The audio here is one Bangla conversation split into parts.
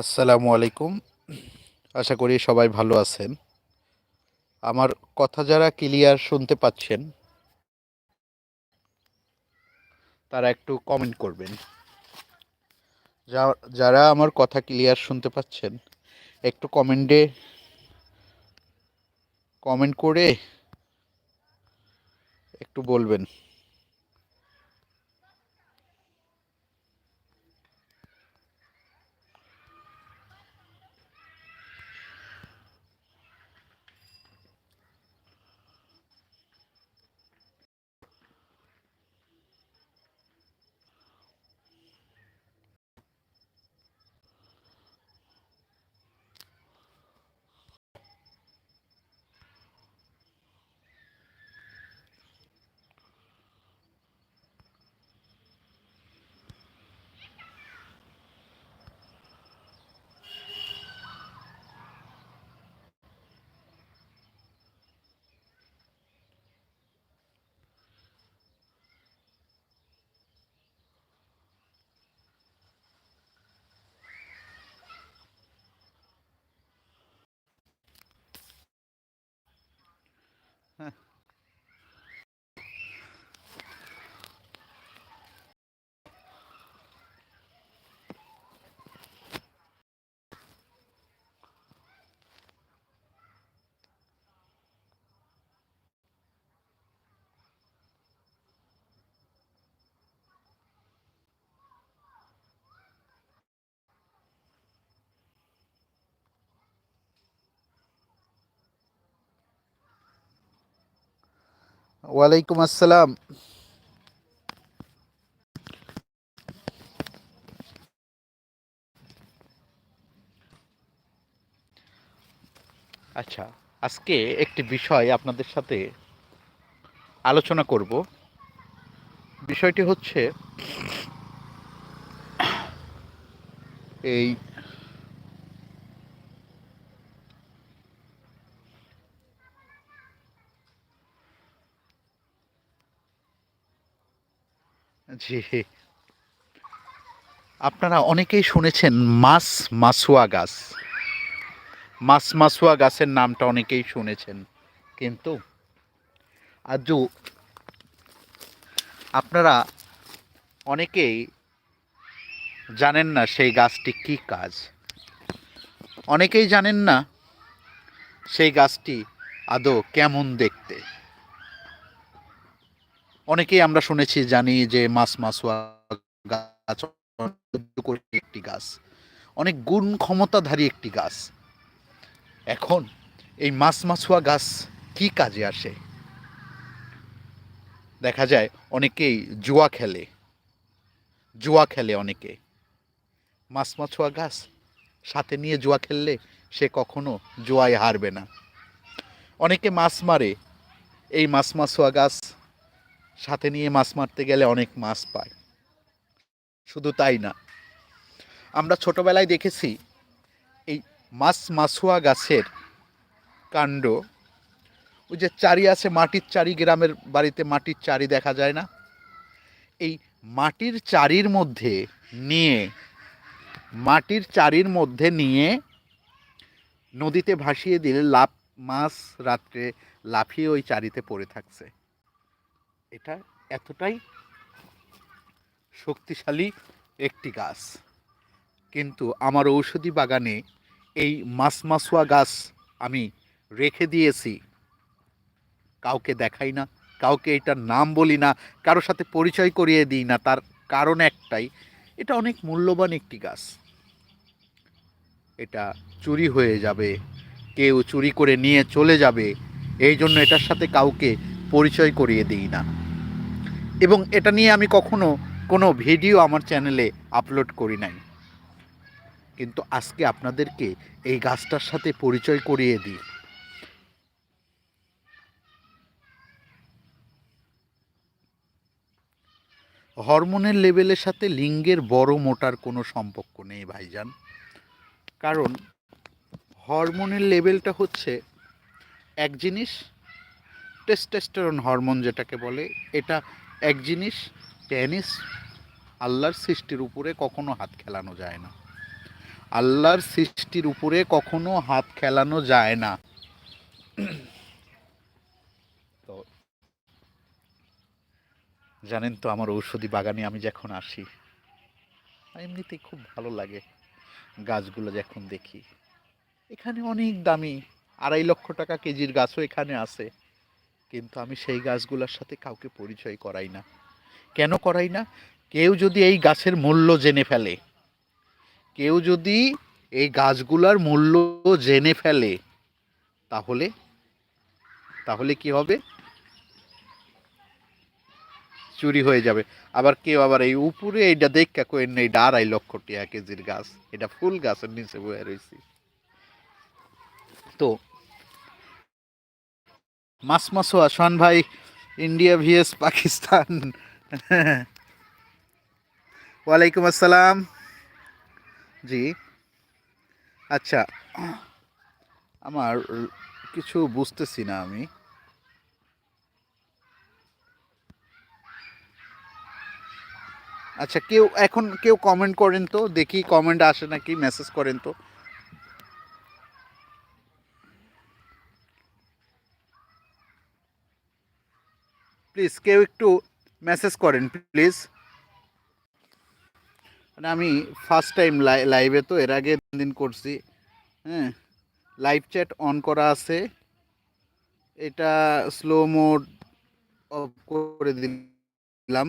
আসসালামু আলাইকুম। আশা করি সবাই ভালো আছেন। আমার কথা যারা ক্লিয়ার শুনতে পাচ্ছেন, তারা একটু কমেন্ট করবেন। যারা আমার কথা ক্লিয়ার শুনতে পাচ্ছেন, একটু কমেন্টে কমেন্ট করে একটু বলবেন। ওয়ালাইকুম আসসালাম। আচ্ছা আজকে একটি বিষয় আপনাদের সাথে আলোচনা করব। বিষয়টি হচ্ছে এই জি। আপনারা অনেকেই শুনেছেন মাস মাসুয়া গাছ। মাস মাসুয়া গাছের নামটা অনেকেই শুনেছেন। কিন্তু আজও আপনারা অনেকেই জানেন না সেই গাছটি কি কাজ। অনেকেই জানেন না সেই গাছটি আদৌ কেমন দেখতে। অনেকেই আমরা শুনেছি, জানি যে মাস মাসুয়া গাছ একটি গাছ। অনেক গুণ ক্ষমতাধারী একটি গাছ। এখন এই মাছ, মাছুয়া গাছ কি কাজে আসে? দেখা যায় অনেকেই জুয়া খেলে। জুয়া খেলে অনেকে। মাছ, মাছুয়া গাছ সাথে নিয়ে জুয়া খেললে সে কখনো জুয়ায় হারবে না। অনেকে মাছ মারে। এই মাছ, মাছুয়া গাছ সাথে নিয়ে মাছ মারতে গেলে অনেক মাছ পায়। শুধু তাই না। আমরা ছোটোবেলায় দেখেছি, এই মাছ মাছুয়া গাছের কাণ্ড, ওই যে চারি আছে মাটির চারি, গ্রামের বাড়িতে মাটির চারি দেখা যায় না? এই মাটির চারির মধ্যে নিয়ে, মাটির চারির মধ্যে নিয়ে নদীতে ভাসিয়ে দিলে লাভ মাছ রাত্রে লাফিয়ে ওই চারিতে পড়ে থাকছে। এটা এতটাই শক্তিশালী একটি গাছ। কিন্তু আমার ঔষধি বাগানে এই মাছ মাছুয়া গাছ আমি রেখে দিয়েছি। কাউকে দেখাই না, কাউকে এটার নাম বলি না কারও সাথে পরিচয় করিয়ে দিই না, তার কারণ একটাই, এটা অনেক মূল্যবান একটি গাছ। এটা চুরি হয়ে যাবে, কেউ চুরি করে নিয়ে চলে যাবে, এই জন্য এটার সাথে কাউকে পরিচয় করিয়ে দিই না। এবং এটা নিয়ে আমি কখনো কোনো ভিডিও আমার চ্যানেলে আপলোড করি নাই। কিন্তু আজকে আপনাদেরকে এই গাছটার সাথে পরিচয় করিয়ে দিই। হরমোনের লেভেলের সাথে লিঙ্গের বড় মোটার কোনো সম্পর্ক নেই, ভাইজান। কারণ হরমোনের লেভেলটা হচ্ছে এক জিনিস, টেস্টেস্টেরন হরমোন যেটাকে বলে, এটা এক জিনিস, টেনিস আল্লাহর সৃষ্টির উপরে কখনো হাত খেলানো যায় না। আল্লাহর সৃষ্টির উপরে কখনো হাত খেলানো যায় না। তো জানেন তো আমার ঔষধি বাগানে আমি যখন আসি, এমনিতেই খুব ভালো লাগে গাছগুলো যখন দেখি। এখানে অনেক দামি, আড়াই লক্ষ টাকা কেজির গাছও এখানে আছে। কিন্তু আমি সেই গাছগুলোর সাথে কাউকে পরিচয় করাই না। কেন করাই না? কেউ যদি এই গাছের মূল্য জেনে ফেলে, কেউ যদি এই গাছগুলার মূল্য জেনে ফেলে, তাহলে তাহলে কি হবে? চুরি হয়ে যাবে। আবার কেউ আবার এই উপরে এইটা দেখা কইন না এইটা আড়াই লক্ষ টাকা কেজির গাছ। এটা ফুল গাছের নিচে বয়ে রয়েছি তো মাস মাসো আসান ভাই ইন্ডিয়া ভিএস পাকিস্তান ওয়ালাইকুম আসসালাম। জি। আচ্ছা আমার কিছু বুঝতেছি না আমি। আচ্ছা কেউ, এখন কেউ কমেন্ট করেন তো, দেখি কমেন্ট আসে নাকি মেসেজ করেন তো। প্লিজ কেউ একটু মেসেজ করেন, প্লিজ। মানে আমি ফার্স্ট টাইম লাইভে তো, এর আগে দিন করছি। হ্যাঁ লাইভ চ্যাট অন করা আছে। এটা স্লো মোড অফ করে দিলাম।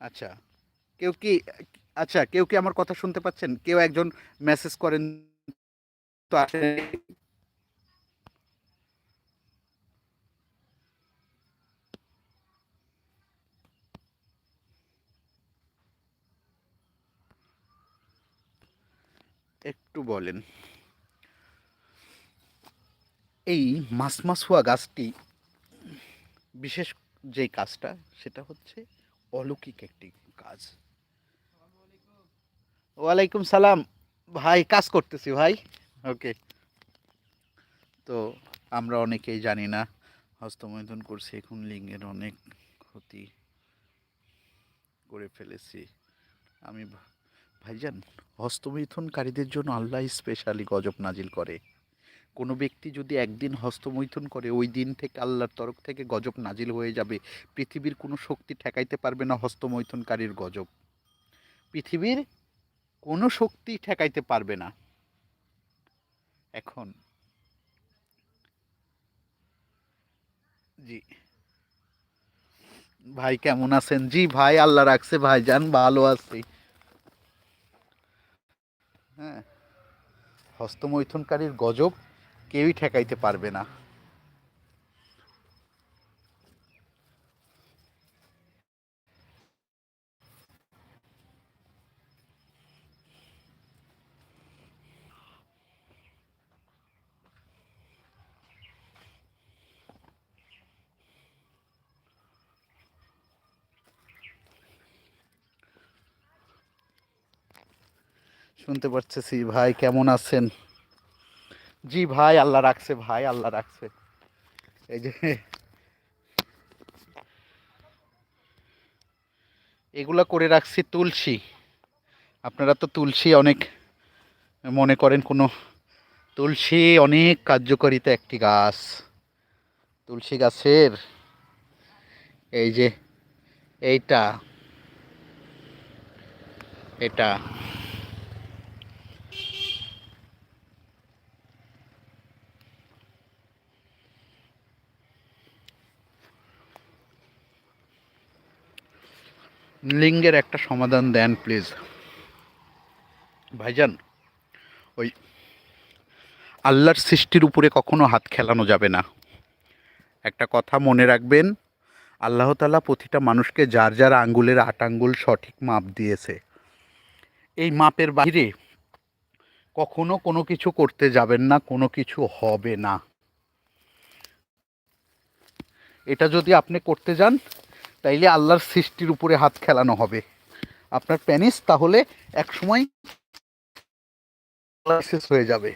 আচ্ছা কেউ কি আচ্ছা কেউ কি আমার কথা শুনতে পাচ্ছেন? কেউ একজন মেসেজ করেন একটু বলেন। এই মাস মাস হওয়া গাছটি, বিশেষ যে কাজটা, সেটা হচ্ছে অলৌকিক একটি কাজ। ওয়ালাইকুম সালাম। ভাই, কাজ করতেছি ভাই। ওকে তো আমরা অনেকেই জানি না, হস্তমৈথুন করছি, এখন লিঙ্গের অনেক ক্ষতি করে ফেলেছি। আমি ভাইজান, হস্তমৈথুনকারীদের জন্য আল্লাহ স্পেশালি গজব নাজিল করে। কোনো ব্যক্তি যদি একদিন হস্তমৈথুন করে, ওই দিন থেকে আল্লাহর তরফ থেকে গজব নাজিল হয়ে যাবে। পৃথিবীর কোনো শক্তি ঠেকাইতে পারবে না হস্তমৈথুনকারীর গজব। পৃথিবীর কোনো শক্তি ঠেকাইতে পারবে না। এখন। জি। ভাই কেমন আছেন? জি ভাই, আল্লাহ রাখছে ভাই যান ভালো আছি। হ্যাঁ। হস্তমৈথুনকারীর গজব কেউই ঠেকাইতে পারবে না। শুনতে পারতেছি। ভাই, কেমন আছেন? জি ভাই, আল্লাহ রাখছে, ভাই, আল্লাহ রাখছে। এই যে, এগুলা করে রাখছি তুলসী। আপনারা তো তুলসী অনেক মনে করেন, কোনো তুলসী অনেক কার্যকারিতা একটি গাছ। তুলসী গাছের এই যে, এইটা, এটা। লিঙ্গের একটা সমাধান দেন প্লিজ ভাইজান, ওই আল্লাহর সৃষ্টির উপরে কখনো হাত খেলানো যাবে না। একটা কথা মনে রাখবেন, আল্লাহ তালা প্রতিটা মানুষকে যার যার আঙ্গুলের আট আঙ্গুল সঠিক মাপ দিয়েছে। এই মাপের বাইরে কখনো কোনো কিছু করতে যাবেন না, কোনো কিছু হবে না। এটা যদি আপনি করতে যান তাইলে আল্লাহর সৃষ্টির উপরে হাত খেলানো হবে। আপনার প্যানিস তাহলে এক সময় শেষ হয়ে যাবে।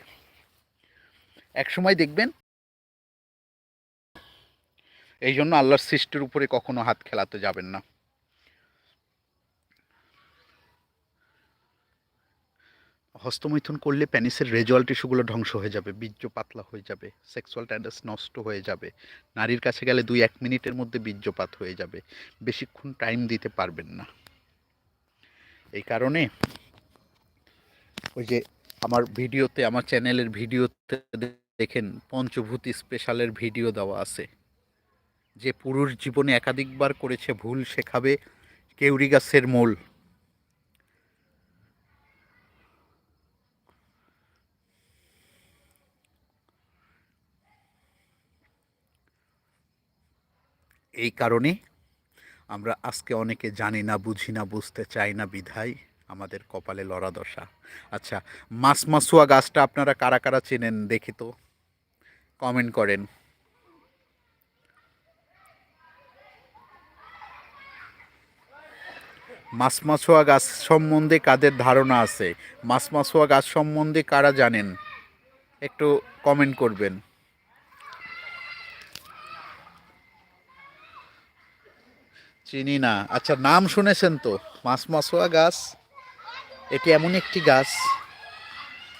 এক সময় দেখবেন এই জন্য আল্লাহর সৃষ্টির উপরে কখনো হাত খেলাতে যাবেন না। হস্তমৈথুন করলে প্যানিসের রেজুয়াল টিস্যুগুলো ধ্বংস হয়ে যাবে, বীর্য পাতলা হয়ে যাবে, সেক্সুয়াল ট্যান্ডাস নষ্ট হয়ে যাবে, নারীর কাছে গেলে দুই এক মিনিটের মধ্যে বীর্যপাত হয়ে যাবে, বেশিক্ষণ টাইম দিতে পারবেন না। এই কারণে ওই যে আমার ভিডিওতে, আমার চ্যানেলের ভিডিওতে দেখেন, পঞ্চভূতি স্পেশালের ভিডিও দেওয়া আছে। যে পুরুষ জীবনে একাধিকবার করেছে, ভুল শেখাবে কেউরি গাছের মূল। এই কারণে আমরা আজকে অনেকে জানি না, বুঝি না, বুঝতে চাই না, বিধায় আমাদের কপালে লড়া দশা। আচ্ছা মাস মাসুয়া গাছটা আপনারা কারা কারা চেনেন দেখি তো? কমেন্ট করেন। মাছ মাছুয়া গাছ সম্বন্ধে কাদের ধারণা আছে? মাছ মাছুয়া গাছ সম্বন্ধে কারা জানেন? একটু কমেন্ট করবেন। চিনি না। আচ্ছা নাম শুনেছেন তো? মাছ মাছুয়া গাছ। এটি এমন একটি গাছ,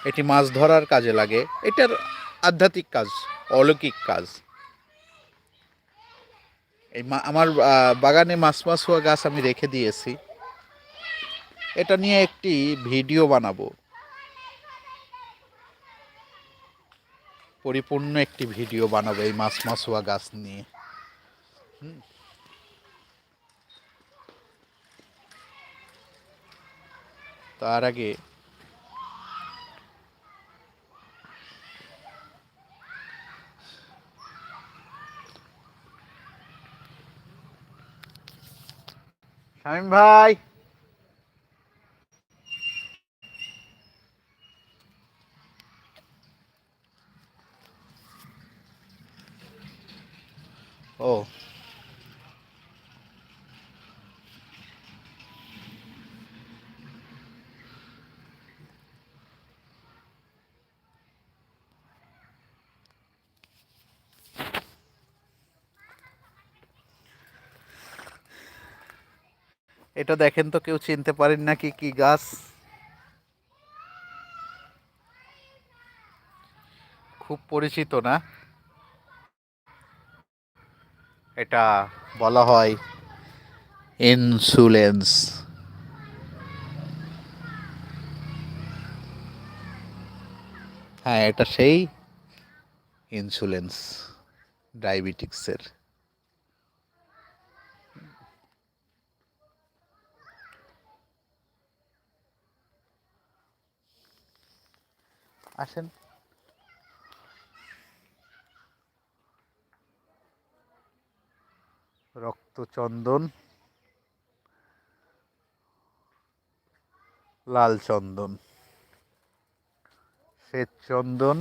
এটি মাছ ধরার কাজে লাগে। এটার আধ্যাত্মিক কাজ, অলৌকিক কাজ। এই আমার বাগানে মাছ মাছুয়া গাছ আমি রেখে দিয়েছি। এটা নিয়ে একটি ভিডিও বানাবো। পরিপূর্ণ একটি ভিডিও বানাবো এই মাছ মাছুয়া গাছ নিয়ে। হুম। তার আগে শামীম ভাই এটা দেখেন তো কেউ চিনতে পারেন নাকি কি গাছ? খুব পরিচিত না? এটা বলা হয় ইনসুলেন্স। হ্যাঁ এটা সেই ইনসুলেন্স, ডায়াবেটিক্সের। আসেন। রক্তচন্দন। লাল চন্দন। শ্বেত চন্দন।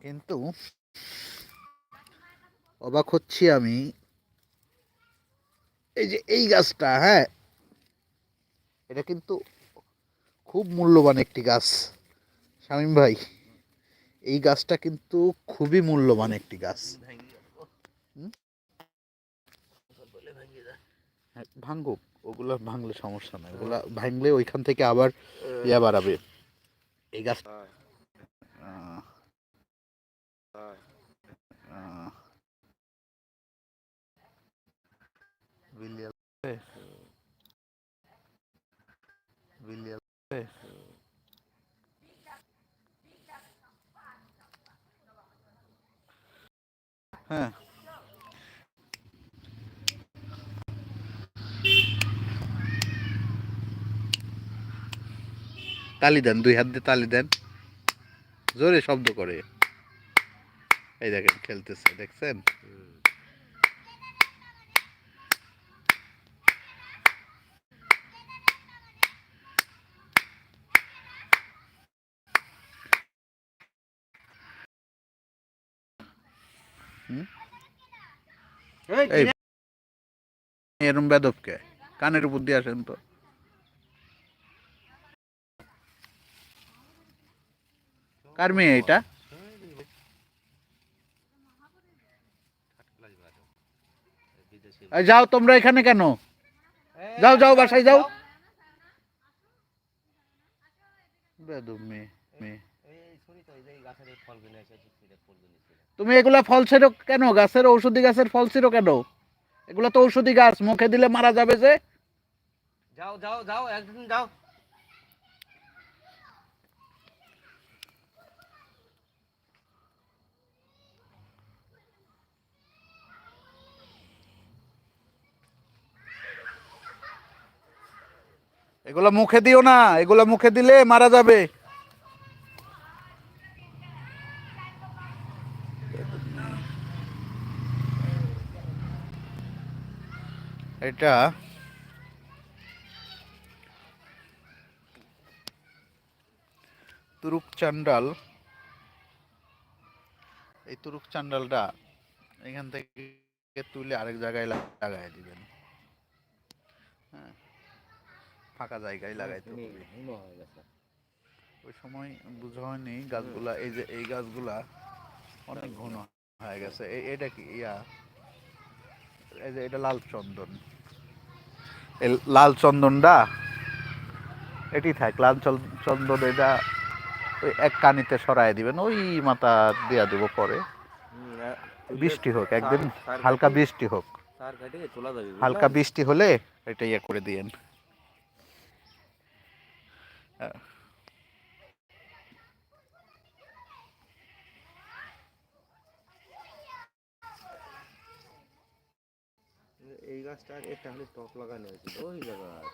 কিন্তু অবাক হচ্ছি আমি এই যে এই গাছটা হ্যাঁ এটা কিন্তু খুব মূল্যবান একটি গাছ। শামীম ভাই এই গাছটা কিন্তু খুবই মূল্যবান একটি গাছ। হুম? হ্যাঁ, ভাঙ্গুক ওগুলো ভাঙলে সমস্যা নাই। ওগুলা ভাঙলে ওইখান থেকে আবার ইয়া বাড়াবে। এই গাছ বিলিয়াল বিলিয়াল হ্যাঁ তালি দেন দুই হাত দিয়ে তালি দেন। জোরে শব্দ করে। এই দেখেন খেলতেছে দেখছেন? এরম বেদবকে কানের উপর দিয়ে আসেন তো। কার মেয়ে এটা? যাও তোমরা এখানে কেন? যাও যাও বাসায় যাও। বেদব মেয়ে মেয়ে। তুমি এগুলা ফল ছিড়ো কেন? গাছের ঔষধি গাছের ফল ছিড়ো কেন? এগুলো তো ঔষধি গাছ মুখে দিলে মারা যাবে যে। যাও যাও যাও একদিন যাও। এগুলো মুখে দিও না এগুলো মুখে দিলে মারা যাবে। এটা তুরুক চান্ডাল। এই তুরুক চান্ডালটা এখান থেকে তুলে আরেক জায়গায় লাগাই দিবেন। হ্যাঁ ফাঁকা জায়গায় লাগাইতে হবে। ওই সময় বোঝা হয়নি গাছগুলা এই যে এই গাছগুলা অনেক ঘন হয়ে গেছে। এটা কি? ইয়া এই যে এটা লাল চন্দন। এই লাল চন্দনটা, এটি থাক, লাল চন্দন এটা ওই এক কানিতে সরাই দিবেন, ওই মাথা দেওয়া দেবো পরে। বৃষ্টি হোক, একদিন হালকা বৃষ্টি হোক। হালকা বৃষ্টি হলে এটা ইয়ে করে দিয়েন। এই গাছটার একটা হলে টপ লাগানো হয়েছিল। ওই জায়গায়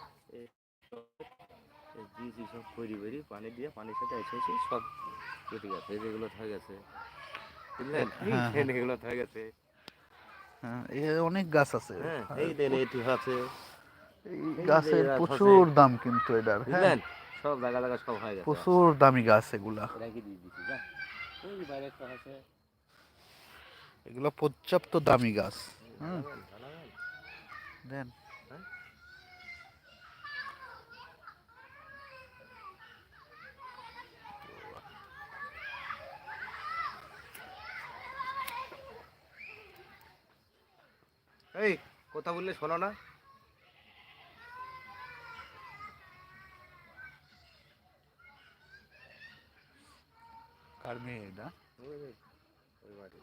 সব পানি দিয়ে পানির সাথে এসে এসে সব কেটে গেছে। যেগুলো থাকে গেছে। বুঝলেন? হ্যাঁ, হ্যাঁ। এগুলো থাকে গেছে। হ্যাঁ অনেক গাছ আছে। হ্যাঁ এই দেন এটি আছে। গাছের প্রচুর দাম কিন্তু এটার হ্যাঁ। সব জায়গা জায়গা সব হয়ে গেছে। প্রচুর দামি গাছ এগুলা। এগুলো পর্যাপ্ত দামি গাছ হুম জানাবেন দেন এই কথা বললে শোনো না কার মেয়ে এটা ওই যে, ওই বাড়ি।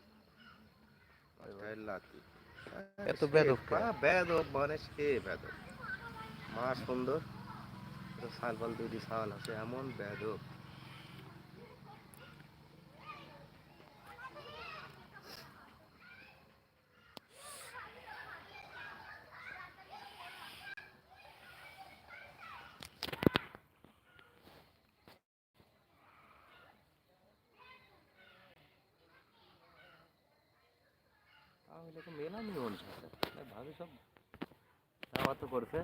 পাঁচটায় লাথি। এত বেদক বেদক মানে সে বেদক। মা সুন্দর সাল পাল দুটি সাল আছে এমন বেদক। তাহলে তো মেলামি মন ভাবি সব যাওয়া তো করছে